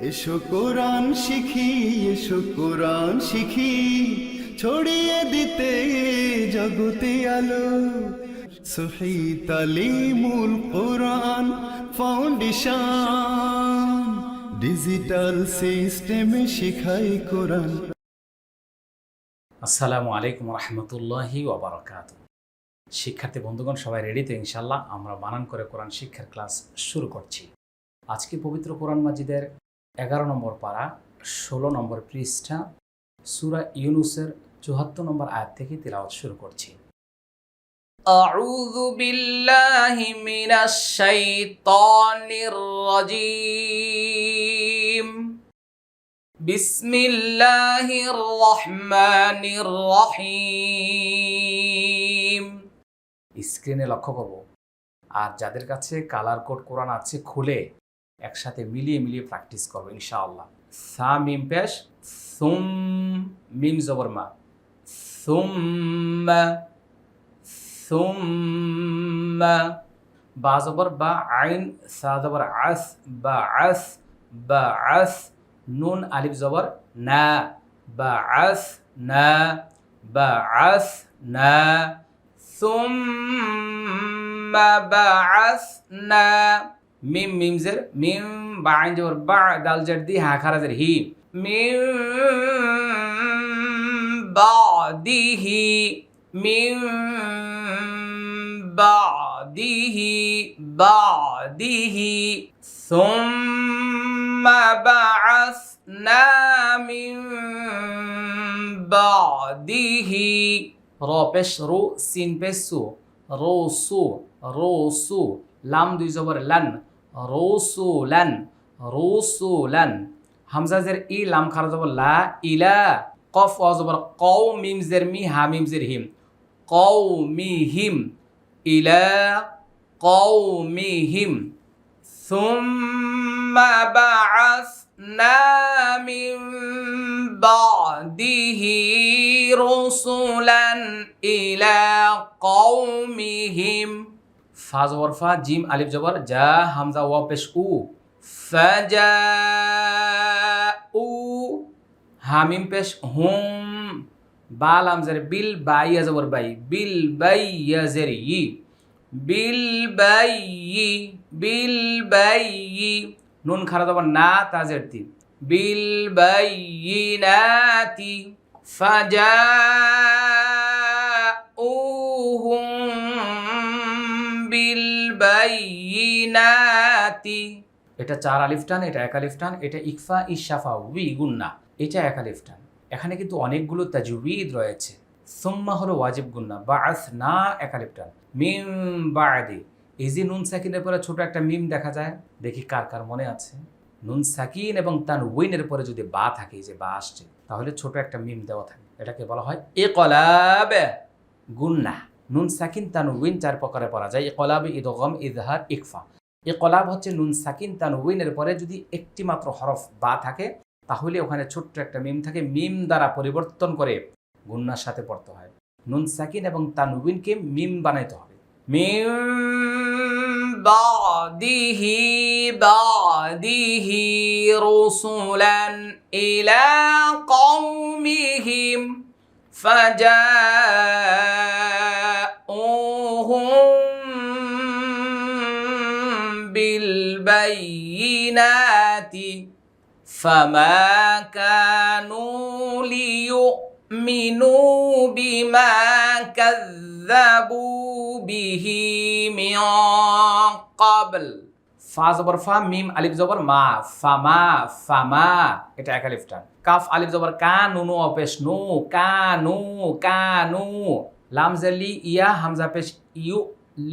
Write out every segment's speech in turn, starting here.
এসো কোরআন শিখি, এসো কোরআন শিখি। ছড়িয়ে দিতে জগতে আলো। সহি তালিমুল কোরআন ফাউন্ডেশন। ডিজিটাল সিস্টেমে শিখাই কোরআন। আসসালামু আলাইকুম রহমতুল্লাহি ওবরাকাত শিক্ষার্থী বন্ধুগণ, সবাই রেডি তো ইনশাল্লাহ আমরা বানান করে কোরআন শিক্ষার ক্লাস শুরু করছি। আজকে পবিত্র কোরআন মাজিদের এগারো নম্বর পাড়া ষোলো নম্বর পৃষ্ঠা সুরা ইউনুসের চুহাত্তর নম্বর আয়াত থেকে তিলাওয়াত শুরু করছি أعوذ بالله من الشيطان الرجيم بسم الله الرحمن الرحيم স্ক্রিনে লক্ষ্য করব আর যাদের কাছে কালার কোড কোরআন আছে খুলে একসাথে মিলিয়ে মিলিয়ে প্র্যাকটিস করব, ইনশাআল্লাহ। সা মিম পেশ, সুম মিম জবর মা। সুম্মা সুম্মা। বা জবর, বা আইন, সা জবর, আস, বা আস বা আস। নুন, আলিফ জবর, না। বা আস, না। বা আস, না। সুম্মা, বা আস, না। মিম মিমজের মিম বা আইন জবর বা দাল জের দি হা খারাজের হি মিম বাদিহি মিম বাদিহি বাদিহি ثم بعثنا من بعده র পেশ রু সিন পেশ সু রো সু রো সু লাম দুই জবর লান রো সু লান রো সু লান হামজাজের ই লাম খারা জবর লা ইলা কফ অ জবর কৌ মিম জের মি হা মিম জের হিম কৌ মি হিম ইলা কৌ মি হিম ثم بعثنا من بعده رسلا إلى قومهم ফা জবর জিম, আলিফ, জবর যা হামজা, ওয়া, পেশ, উ। ফাজাউ, হামিম, পেশ, হুম। বাল হামজার বিল, বাই জবর, বাই। বিল, বাই ইয়াজের ই। বিল, বাই বিল, বাই নুন, খারা দেবো না তাজের তি। বিল, বাই নাতি ফাজা এটা চার আলিফ টান, এটা এক আলিফ টান, এটা ইকফা, ইশাফা, উই, গুন্না। এটা এক আলিফ টান। এখানে কিন্তু অনেকগুলো তাজুবিদ রয়েছে। সুম্মা হলো ওয়াজিব গুন্না। বা আস না এক আলিফ টান। মিম বাদি এই যে নুন সাকিনের পরে ছোট একটা মিম দেখা যায়, দেখি কার কার মনে আছে। নুন সাকিন এবং তান উইনের পরে যদি বা থাকে যে বা আসছে, তাহলে ছোট একটা মিম দেওয়া থাকে। এটাকে বলা হয় এ কলাবে গুন্না। নুন সাকিন, তান উইন, চার প্রকারে পড়া যায়। এ কলাবে ইদগম, ইজহার, ইকফা। এ কলাব হচ্ছে নুন সাকিন তান উইনের পরে যদি একটি মাত্র হরফ বা থাকে তাহলে ওখানে ছোট্ট একটা মিম থাকে মিম দ্বারা পরিবর্তন করে গুন্নার সাথে পড়তে হয় নুন সাকিন এবং তানউইনকে মিম বানাইতে হবে মিম বাদিহি বাদিহি রসুলান ইলা কওমিহিম فجاءوهم بالبينات فما كانوا ليؤمنوا بما كذبوا به من قبل ফা জবর ফা মিম আলিফ জবর মা ফামা ফামা এটা এক আলিফ টান কাফ আলিফ জবর কা নুনু অপেশ নু কা নু কা নু লাম জেলি ইয়া হামজা পেশ ইউ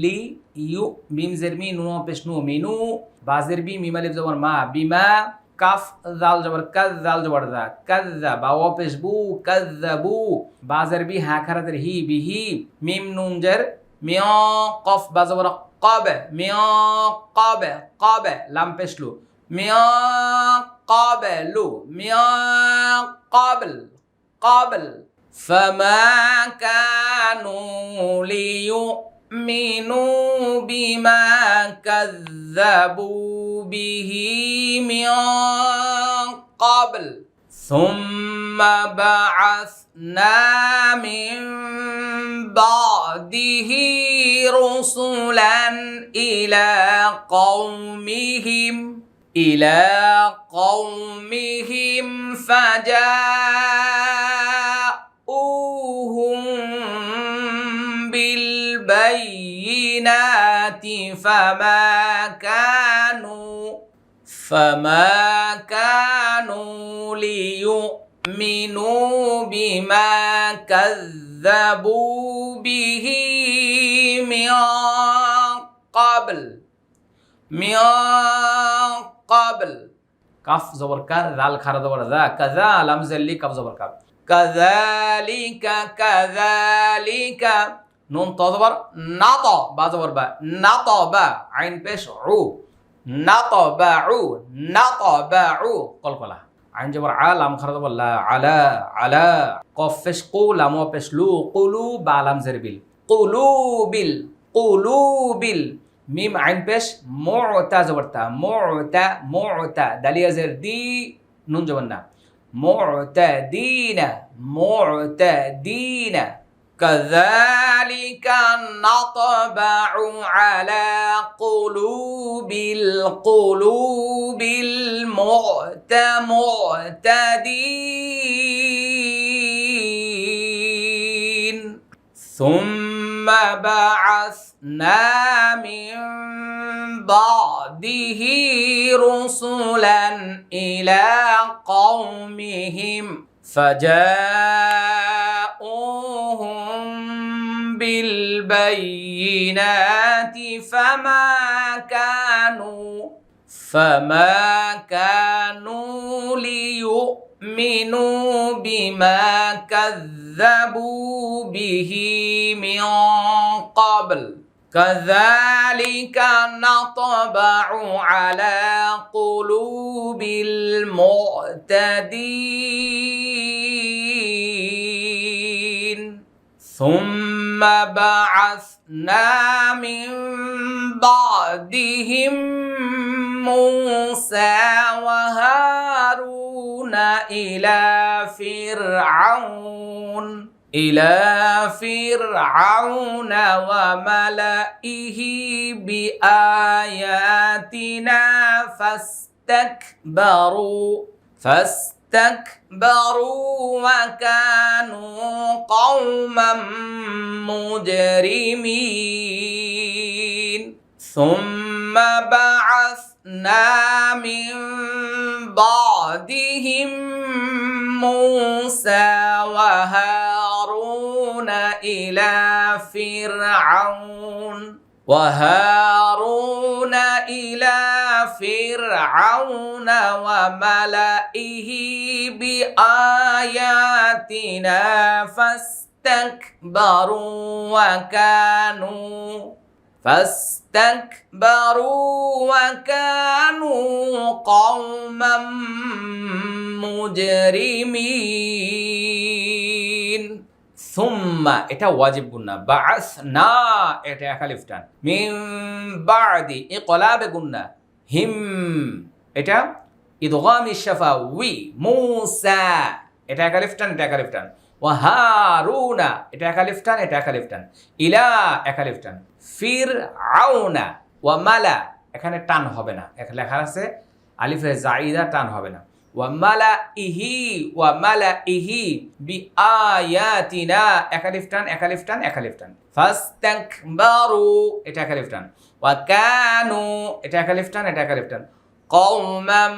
লি ইউ মিম জেরমি নুনু অপেশ নু মিনু বাজের বি মিম আলিফ জবর মা বিমা কাফ জাল জবর কাজ জাল জবর দা কাজ্জা বা ওয়াপেশ বু কাজ্জাবু বাজের বি হা খারাতের হি বিহি মিম নুন জের মিয়া কফ বা জবর قابه মিয়া قابه قابه লাম পেশলু মিয়া قابلو মিয়া قابل قابل فما كانوا ليؤمنوا بما كذبوا به من قبل. ثم بعثنا من بعده رسلا إلى قومهم إلى قومهم فجاءوهم البينات فما كانوا فما كانوا ليؤمنوا بما كذبوا به من قبل. من قبل. كف زبر كا ذال زبر ذا كذا لمز كف زبر كذلك كذلك. নুন ত জবর, না ত, বা জবর বা, না ত বা, আইন পেশ উ, না ত বা উ, না ত বা উ কলকলা আইন জবর আ, লাম খারা জবর আলা আলা, কফ পেশ কু, লাম পেশ লু, কুলু, বা লাম জারবিল কুলুবিল কুলুবিল মিম আইন পেশ মুতা জবরতা মুতা মুতা, দালিয়া জের দি, নুন জবর না। মুতাদিনা মুতাদিনা كذلك نطبع على قلوب القلوب المعتدين ثم بعثنا من بعده رسلا إلى قومهم فجاءوهم بالبينات فما كانوا فما كانوا ليؤمنوا بما كذبوا به من قبل. كذلك نطبع على قلوب المعتدين. ثم بعثنا من بعدهم موسى وهارون إلى فرعون إلى فرعون وملئه بآياتنا فاستكبروا فاستكبروا وكانوا قوما مجرمين. ثم بعثنا من بعدهم موسى وهارون إلى فرعون. وهارون إلى فرعون وملئه بآياتنا فاستكبروا وكانوا فاستكبروا وكانوا قوما مجرمين. ثم এটা ওয়াজিব গুন্না বাস না এটা একালিফটান মিন বাদি এ কলাবে গুন্না হিম, এটা ইদগামি শাফা উই মুসা, এটা একালিফটান এটা একালিফটান ওয়া হারুনা, এটা একালিফটান এটা একালিফটান ইলা একালিফটান ফির আউনা ওয়া মালা, এখানে টান হবে না। লেখা আছে, আলিফে জাইদা টান হবে না। ওয়া মালা ইহি ওয়া মালা ইহি বি আয়াতিনা একালিফটান একালিফটান একালিফটান ফাস্তাকবারু, এটা একালিফটান ওয়া কানু, এটা একালিফটান এটা একালিফটান কওমাম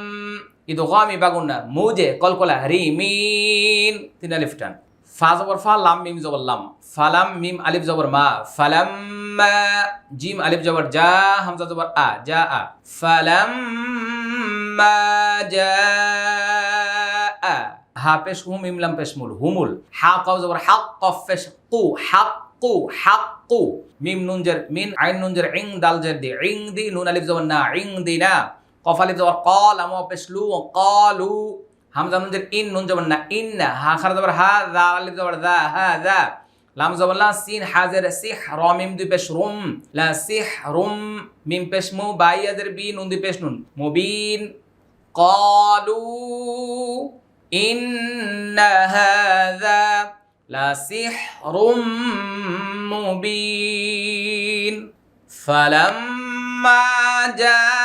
ইদগামি বাগুন্না, মুজে, কলকলা, রিমিন, তিন আলিফটান ফা জবর ফা, লাম, মিম জবর লাম। ফালাম, মিম, আলিফ জবর মা। ফালাম জিম, আলিফ জবর যা হামজা জবর আ যা আ। ফালাম মা আ হা পেশ হুম মিম লাম পেশ মুল হুমুল হা কাউ জবর হাক কফ পেশ কু হাক কু হাক কু মিম নুন জের মিন আইন নুন জের ইং দাল জের দি ইং দি নুন আলিফ জবর না ইং দি না কফ আলিফ জবর কল আমো পেশ লু কলু হামজা নুন জের ইন নুন জবর না ইন না হা খারা জবর হা দা আলিফ জবর দা হা দা লাম জবর লা সিন হাজের সিহ র মিম দুই পেশ রুম লা সিহ রুম মিম পেশ মু বাই আজের বি নুন দুই পেশ নুন মুবিন قالوا إن هذا لسحر مبين فلما جاءهم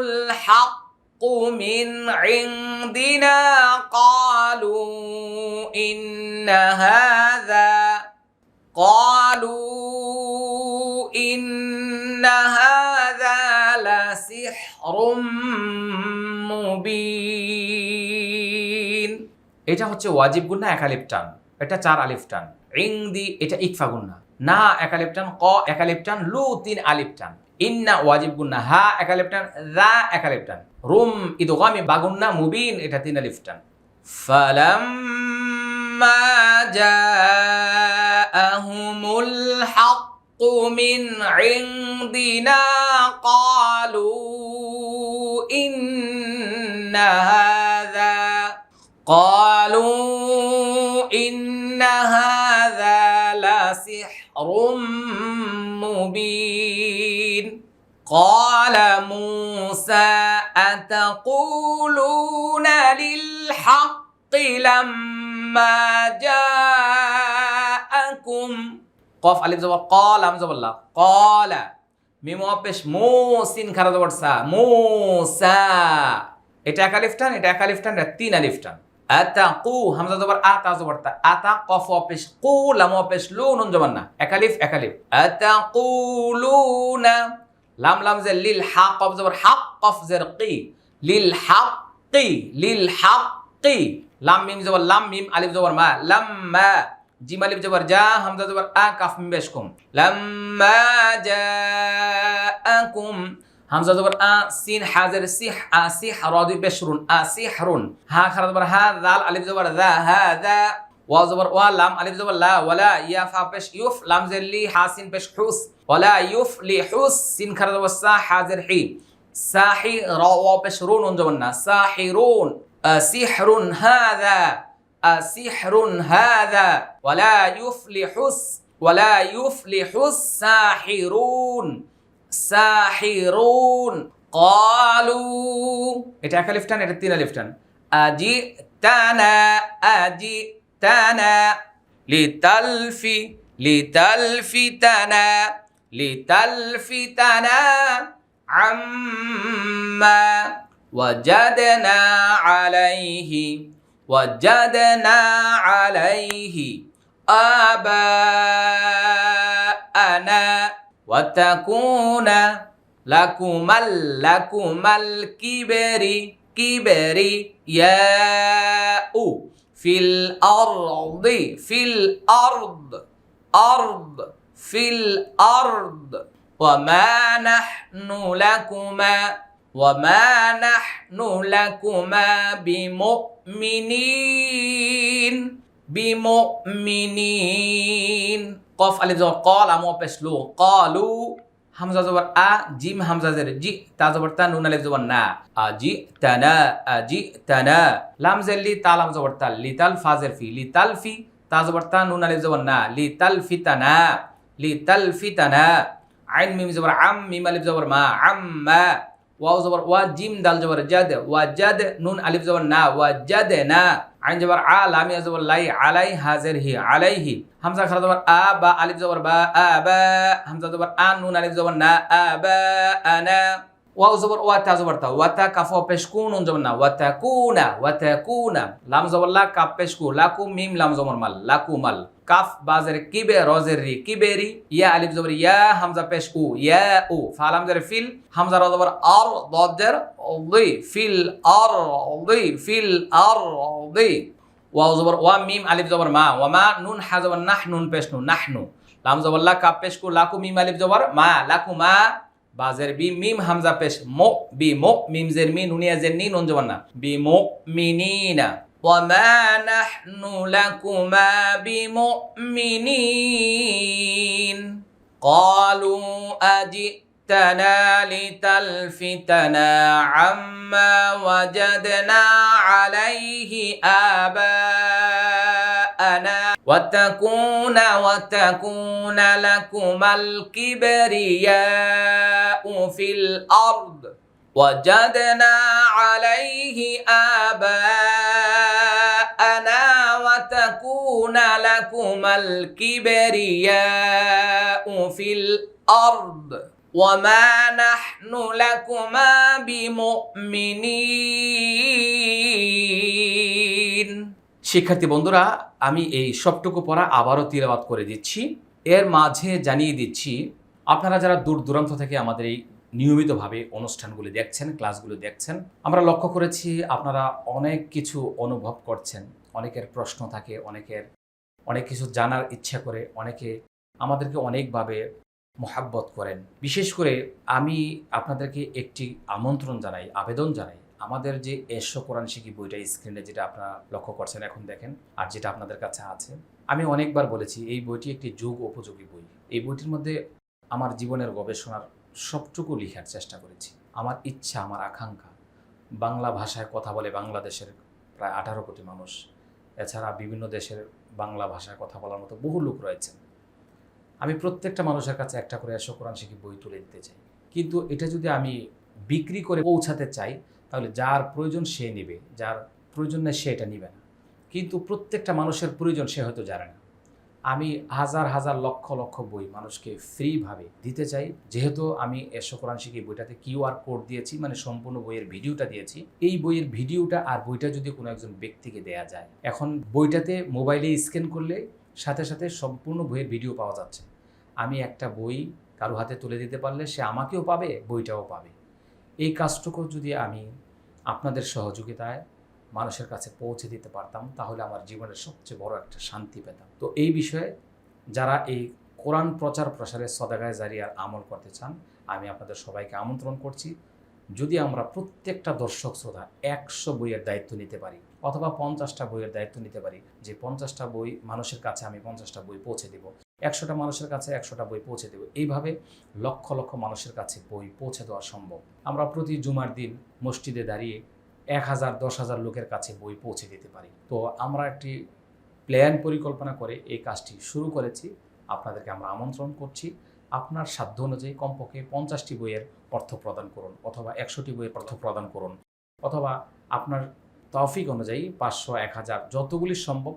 الحق من عندنا قالوا إن هذا قالوا إن هذا لسحر মুবিন এটা হচ্ছে ওয়াজিব গুন্না এক আলিফ টান এটা চার আলিফ টান ইংদি এটা ইকফা গুন্না না এক আলিফ টান ক এক আলিফ টান লু তিন আলিফ টান ইন্না ওয়াজিব গুন্না হা এক আলিফ টান দা এক আলিফ টান রুম ইদগামি বাগুন্না মুবিন এটা তিন আলিফ টান فلما جاءهم الحق من عندنا قالوا إن لنا هذا قالوا إن هذا لسحر مبين قال موسى أتقولون للحق لما جاءكم قف ألف زبر قال أم زبر الله قال ميمو أبش موسين خرج موسى এটা এক আলিফ টান এটা এক আলিফ টান এটা তিন আলিফ টান আতা কু হামজা জবর আতা জবর তা। আতা কফ অপেশ কু লাম অপেশ লু নুন জবর না। এক আলিফ এক আলিফ আতা কুলুনা লাম লাম জের লিল হাক, কফ জবর হাক, কফ জের কি? লিল হাক কি? লিল হাক কি? লাম, মিম জবর লাম, মিম, আলিফ জবর মা। লাম্মা, জিম, আলিফ জবর জা, হামজা জবর আ, কাফ, মিম বেশ কুম। লাম্মা জাআকুম همزه زبر ا آه، سین حاضر سیح ا آه، سیح رادی بشرون ا آه، سحر ها خر زبر ها ذال الف زبر ذا هذا واو زبر وا لام ألف زبر لا ولا یا فا بش یوف لام زلی لي بش حوس. ولا یوف لی حوس. سین خر زبر سا حاضر حی ساحی را واو بش رون جبنا ساحرون سحر هذا. أسحر هذا. ولا یوف لی حوس. ولا يفلح الساحرون সাহিরুন قالوا এটা এক আলিফ টান এটা তিন আলিফ টান আজি তানা আজি তানা লিতালফি লিতালফি তানা লিতালফি তানা عما وجدنا عليه وجدنا عليه آباءنا وتكون لكما لكما الكبر كبر ياء في الأرض في الأرض أرض في الأرض. وما نحن لكما وما نحن لكما بمؤمنين بمؤمنين. কফ আলিফ জবর কল, আমো পেশ লো, কলু, হামজা জবর আ, জিম হামজা জের, জি, তা জবর তা, নুন আলিফ জবর না আজি তানা আজি তানা লাম জের লি তাল হাম জবর তাল লি তাল ফা ফি, লি তাল ফি, তা জবর তা, নুন আলিফ জবর না, লি তাল ফি তানা লি তাল ফি তানা আইন মিম জবর আম, মিম আলিফ জবর মা আম মা ওয়াও জবর, ওয়া জিম দাল জবর, জাদ, ওয়া জাদ, নুন আলিফ জবর, না, ওয়া জাদ, না। আইন জবর, আ লাম ইয়া জবর, লাই, আলাই, হাজির হি, আলাইহি। হামজা খারা জবর, আ, বা, আলিফ জবর, বা, আ, বা। হামজা জবর, আ, নুন আলিফ জবর, না, আ, বা আনা ওয়াও জবর, ওয়া তা জবর তা ওয়া তা কাফ পেশ কু, নুন জবর না। ওয়া তা কুনা ওয়া তা কুনা লাম জবর লা, কাফ পেশ কু। লাকু মিম, লাম জবর মাল। লাকু মাল। কাফ বাজের কিবে, রজের রি কিবেরি ইয়া আলিফ জবর, ইয়া হামজা পেশ উ ইয়া উ। ফালাম জের ফিল, হামজা র জবর, আর দজের দি ফিল, আর দি ফিল, আর দি ওয়াও জবর, ওয়া মিম, আলিফ জবর মা। ওয়া মা, নুন, হা নাহ, নুন, পেশ নু নাহনু লাম জবর লা, কাফ পেশ কু, লাকু মিম, আলিফ জবর মা। লাকু মা বাজের বি মিম হামজা পেশ মো বি মো মিম জের মি নুনিয়া জের নি নুন জবর না বি মো মিনিনা وما نحن لكما بمؤمنين قالوا أجئتنا لتلفتنا عما وجدنا عليه آباءنا وتكون وتكون لكما الكبرياء في الأرض. وجدنا عليه آباءنا وتكون لكما الكبرياء في الأرض. وما نحن لكما بمؤمنين. শিক্ষার্থী বন্ধুরা, আমি এই সবটুকু পড়া আবারও তিলাবাত করে দিচ্ছি। এর মাঝে জানিয়ে দিচ্ছি, আপনারা যারা দূর দূরান্ত থেকে আমাদের এই নিয়মিতভাবে অনুষ্ঠানগুলি দেখছেন, ক্লাসগুলো দেখছেন, আমরা লক্ষ্য করেছি আপনারা অনেক কিছু অনুভব করছেন। অনেকের প্রশ্ন থাকে, অনেকের, অনেক কিছু জানার ইচ্ছা করে, অনেকে আমাদেরকে অনেকভাবে মোহাব্বত করেন। বিশেষ করে আমি আপনাদেরকে একটি আমন্ত্রণ জানাই, আবেদন জানাই। আমাদের যে এসো কোরআন শিখি বইটা স্ক্রিনে যেটা আপনারা লক্ষ্য করছেন, এখন দেখেন, আর যেটা আপনাদের কাছে আছে। আমি অনেকবার বলেছি, এই বইটি একটি যুগ উপযোগী বই। এই বইটির মধ্যে আমার জীবনের গবেষণার সবটুকু লেখার চেষ্টা করেছি। আমার ইচ্ছা, আমার আকাঙ্ক্ষা। বাংলা ভাষায় কথা বলে বাংলাদেশের প্রায় আঠারো কোটি মানুষ, এছাড়া বিভিন্ন দেশের বাংলা ভাষায় কথা বলার মতো বহু লোক রয়েছেন। আমি প্রত্যেকটা মানুষের কাছে একটা করে এসো কোরআন শিখি বই তুলে দিতে চাই। কিন্তু এটা যদি আমি বিক্রি করে পৌঁছাতে চাই তাহলে যার প্রয়োজন সে নেবে, যার প্রয়োজন নেই সে এটা নেবে না। কিন্তু প্রত্যেকটা মানুষের প্রয়োজন সে হয়তো জানে না। আমি হাজার হাজার লক্ষ লক্ষ বই মানুষকে ফ্রিভাবে দিতে চাই। যেহেতু আমি এসো কোরআন শিখি বইটাতে কিউআর কোড দিয়েছি মানে সম্পূর্ণ বইয়ের ভিডিওটা দিয়েছি। এই বইয়ের ভিডিওটা আর বইটা যদি কোনো একজন ব্যক্তিকে দেয়া যায়, এখন বইটাতে মোবাইলে স্ক্যান করলে সাথে সাথে সম্পূর্ণ বইয়ের ভিডিও পাওয়া যাচ্ছে। আমি একটা বই কারও হাতে তুলে দিতে পারলে সে আমাকেও পাবে, বইটাও পাবে। এই কাজটুকু যদি আমি আপনাদের সহযোগিতায় মানুষের কাছে পৌঁছে দিতে পারতাম, তাহলে আমার জীবনের সবচেয়ে বড় একটা শান্তি পেতাম। তো এই বিষয়ে যারা এই কোরআন প্রচার প্রসারে সদাগায় জারিয়ার আমল করতে চান, আমি আপনাদের সবাইকে আমন্ত্রণ করছি। যদি আমরা প্রত্যেকটা দর্শক শ্রোতা একশো বইয়ের দায়িত্ব নিতে পারি, অথবা পঞ্চাশটা বইয়ের দায়িত্ব নিতে পারি, যে পঞ্চাশটা বই মানুষের কাছে আমি পঞ্চাশটা বই পৌঁছে দেব। একশোটা মানুষের কাছে একশোটা বই পৌঁছে দেব। এইভাবে লক্ষ লক্ষ মানুষের কাছে বই পৌঁছে দেওয়া সম্ভব। আমরা প্রতি জুমার দিন মসজিদে দাঁড়িয়ে এক হাজার, দশ হাজার লোকের কাছে বই পৌঁছে দিতে পারি। তো আমরা একটি প্ল্যান পরিকল্পনা করে এই কাজটি শুরু করেছি। আপনাদেরকে আমরা আমন্ত্রণ করছি। আপনার সাধ্য অনুযায়ী কমপক্ষে পঞ্চাশটি বইয়ের অর্থ প্রদান করুন অথবা একশোটি বইয়ের অর্থ প্রদান করুন। অথবা আপনার তৌফিক অনুযায়ী পাঁচশো, এক হাজার যতগুলি সম্ভব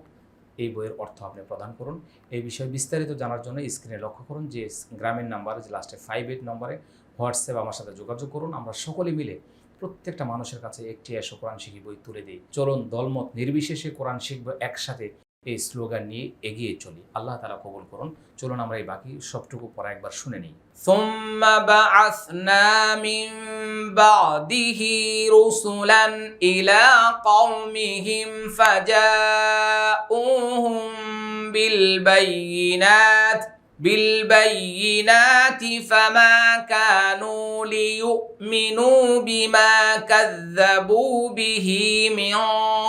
এই বইয়ের অর্থ আপনি প্রদান করুন। এই বিষয়ে বিস্তারিত জানার জন্য স্ক্রিনে লক্ষ্য করুন যে গ্রামের নাম্বার যে লাস্টে ফাইভ এইট নম্বরে হোয়াটসঅ্যাপ আমার সাথে যোগাযোগ করুন। আমরা সকলে মিলে প্রত্যেকটা মানুষের কাছে একটি এসো কোরআন শিখি বই তুলে দিই। চলুন দলমত নির্বিশেষে কোরআন শিখব একসাথে। এই স্লোগান নিয়ে এগিয়ে চলি আল্লাহ তালা কবুল করুন চলুন আমরা এই বাকি সবটুকু পড়া একবার শুনে নিই ثم بعثنا من بعده رسلا إلى قومهم فجاءوهم بالبينات بالبينات فما كانوا ليؤمنوا بما كذبوا به من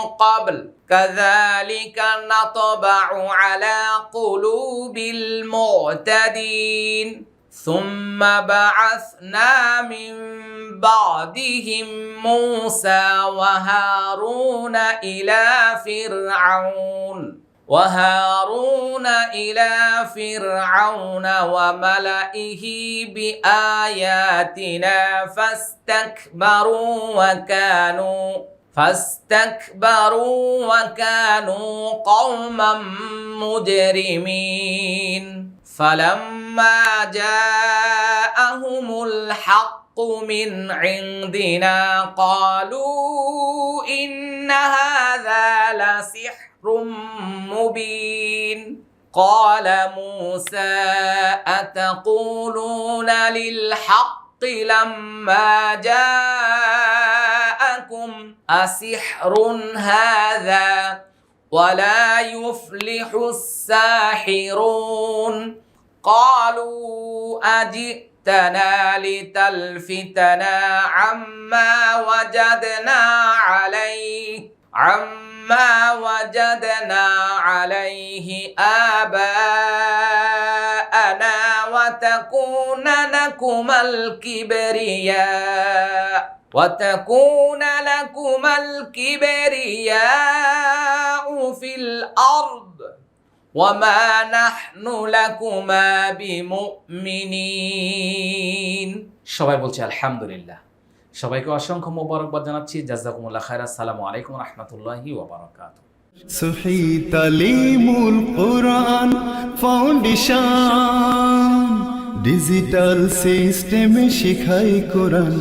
قبل. كذلك نطبع على قلوب المعتدين. ثم بعثنا من بعدهم موسى وهارون إلى فرعون. وهارون إلى فرعون وملئه بآياتنا فاستكبروا وكانوا فاستكبروا وكانوا قوما مجرمين. فلما جاءهم الحق من عندنا قالوا إن هذا لسحر مبين. قال موسى أتقولون للحق لما جاءكم أسحر هذا ولا يفلح الساحرون؟ قالوا أجئتنا لتلفتنا عما وجدنا عليه عما وجدنا عليه آباءنا وتكون لكما الكبرياء وتكون لكما الكبرياء في الأرض وما نحن لكما بمؤمنين সবাই বলছে আলহামদুলিল্লাহ সবাইকে অসংখ্য মোবারকবাদ জানাচ্ছি। জাজাকুমুল্লাহ খায়রা সালামু আলাইকুম রহমতুল্লাহি ওবরাকাত সুফি তালিমুল কোরআন ফাউন্ডেশন, ডিজিটাল সিস্টেমে শিখাই কোরআন।